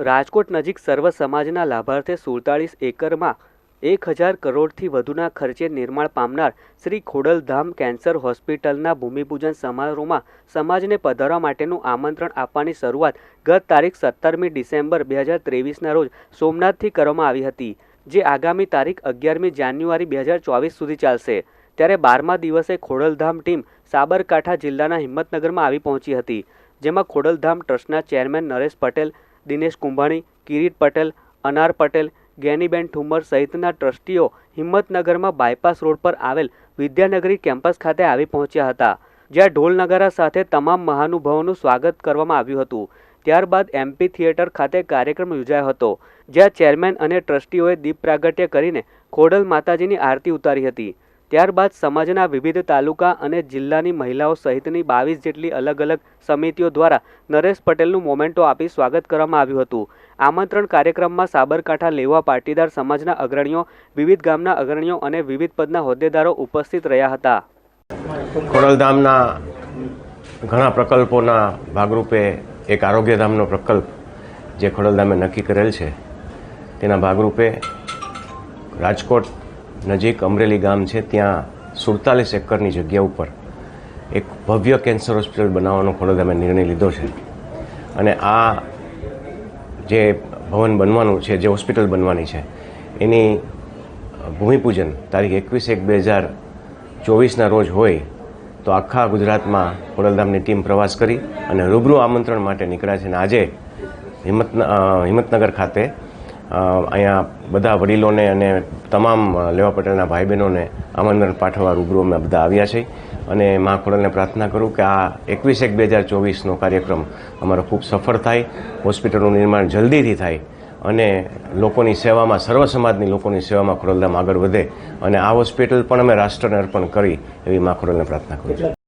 રાજકોટ નજીક સર્વ સમાજના લાભાર્થે સુડતાળીસ એકરમાં એક હજાર કરોડથી વધુના ખર્ચે નિર્માણ પામનાર શ્રી ખોડલધામ કેન્સર હોસ્પિટલના ભૂમિપૂજન સમારોહમાં સમાજને પધારવા માટેનું આમંત્રણ આપવાની શરૂઆત ગત તારીખ સત્તરમી ડિસેમ્બર બે હજાર ત્રેવીસના રોજ સોમનાથથી કરવામાં આવી હતી, જે આગામી તારીખ અગિયારમી જાન્યુઆરી બે હજાર ચોવીસ સુધી ચાલશે. ત્યારે બારમા દિવસે ખોડલધામ ટીમ સાબરકાંઠા જિલ્લાના હિંમતનગરમાં આવી પહોંચી હતી, જેમાં ખોડલધામ ટ્રસ્ટના ચેરમેન નરેશ પટેલ દિનેશ કુંભાણી, કિરીટ પટેલ, અનાર પટેલ, ગેનીબેન ઠુમર સહિતના ટ્રસ્ટીઓ હિંમતનગરમાં બાયપાસ રોડ પર આવેલ વિદ્યાનગરી કેમ્પસ ખાતે આવી પહોંચ્યા હતા, જ્યાં ઢોલ નગારા સાથે તમામ મહાનુભાવોનું સ્વાગત કરવામાં આવ્યું હતું. ત્યારબાદ એમપી થિયેટર ખાતે કાર્યક્રમ યોજાયો હતો, જ્યાં ચેરમેન અને ટ્રસ્ટીઓએ દીપ પ્રાગટ્ય કરીને ખોડલ માતાજીની આરતી ઉતારી હતી. ત્યારબાદ સમાજના વિવિધ તાલુકા અને જિલ્લાની મહિલાઓ સહિતની બાવીસ જેટલી અલગ અલગ સમિતિઓ દ્વારા નરેશ પટેલનું મોમેન્ટો આપી સ્વાગત કરવામાં આવ્યું હતું. આમંત્રણ કાર્યક્રમમાં સાબરકાંઠા લેવા પાટીદાર સમાજના અગ્રણીઓ, વિવિધ ગામના અગ્રણીઓ અને વિવિધ પદના હોદ્દેદારો ઉપસ્થિત રહ્યા હતા. ખોડલધામના ઘણા પ્રકલ્પોના ભાગરૂપે એક આરોગ્યધામનો પ્રકલ્પ જે ખોડલધામે નક્કી કરેલ છે, તેના ભાગરૂપે રાજકોટ નજીક અમરેલી ગામ છે, ત્યાં સુડતાલીસ એકરની જગ્યા ઉપર એક ભવ્ય કેન્સર હોસ્પિટલ બનાવવાનો ખોડલધામે નિર્ણય લીધો છે. અને આ જે ભવન બનવાનું છે, જે હોસ્પિટલ બનવાની છે, એની ભૂમિપૂજન તારીખ એકવીસ એક બે હજાર ચોવીસના રોજ હોય તો આખા ગુજરાતમાં ખોડલધામની ટીમ પ્રવાસ કરી અને રૂબરૂ આમંત્રણ માટે નીકળ્યા છે. અને આજે હિંમત હિંમતનગર ખાતે અહીંયા બધા વડીલોને અને તમામ લેવા પટેલના ભાઈ બહેનોને આમંત્રણ પાઠવવા રૂબરૂ અમે બધા આવ્યા છે અને મા ખોડલને પ્રાર્થના કરું કે આ એકવીસ એક બે હજાર ચોવીસનો કાર્યક્રમ અમારો ખૂબ સફળ થાય, હોસ્પિટલનું નિર્માણ જલ્દીથી થાય અને લોકોની સેવામાં, સર્વ સમાજની લોકોની સેવામાં ખોડલધામ આગળ વધે અને આ હોસ્પિટલ પણ અમે રાષ્ટ્રને અર્પણ કરી એવી મા ખોડલને પ્રાર્થના કરું છું.